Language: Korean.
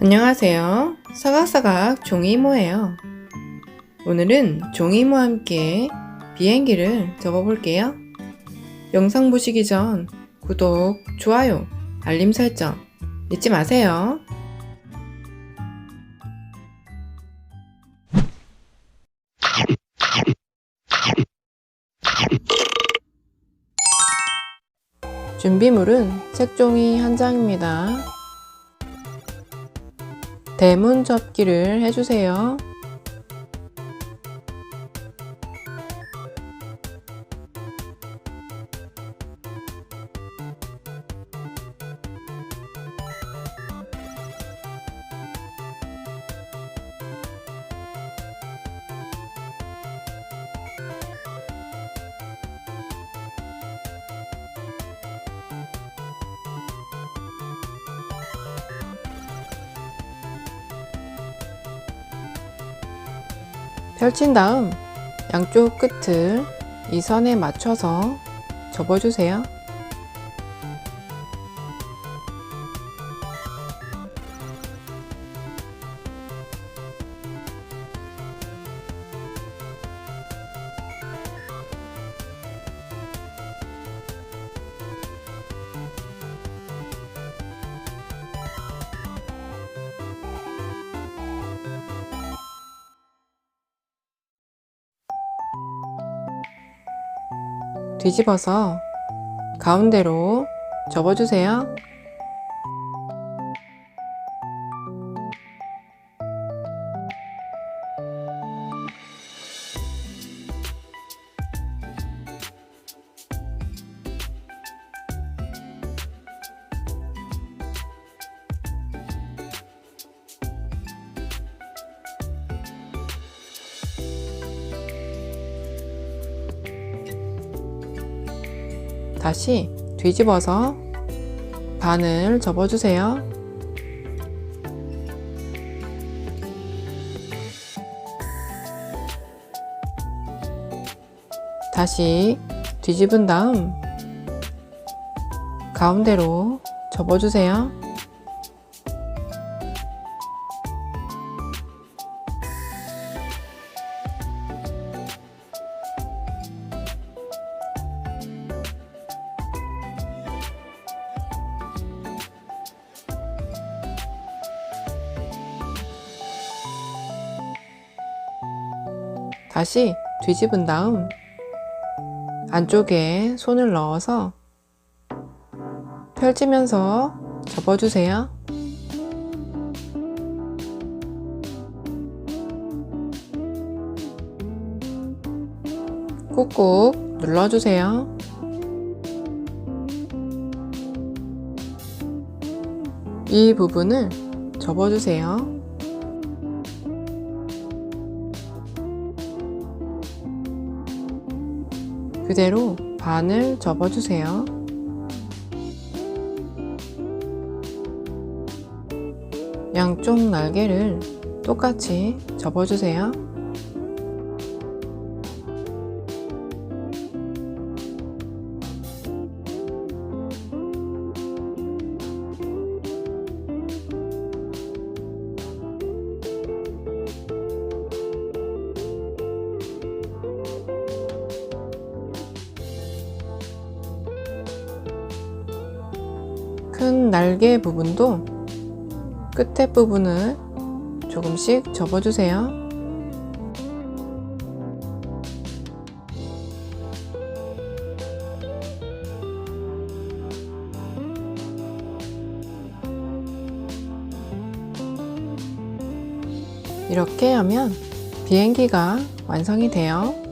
안녕하세요. 사각사각 종이모예요. 오늘은 종이모와 함께 비행기를 접어볼게요. 영상 보시기 전 구독, 좋아요, 알림 설정 잊지 마세요. 준비물은 책종이 한 장입니다. 대문 접기를 해주세요. 펼친 다음 양쪽 끝을 이 선에 맞춰서 접어주세요. 뒤집어서 가운데로 접어주세요. 다시 뒤집어서 반을 접어주세요. 다시 뒤집은 다음 가운데로 접어주세요. 다시 뒤집은 다음 안쪽에 손을 넣어서 펼치면서 접어주세요. 꾹꾹 눌러주세요. 이 부분을 접어주세요. 그대로 반을 접어주세요. 양쪽 날개를 똑같이 접어주세요. 큰 날개 부분도 끝에 부분을 조금씩 접어주세요. 이렇게 하면 비행기가 완성이 돼요.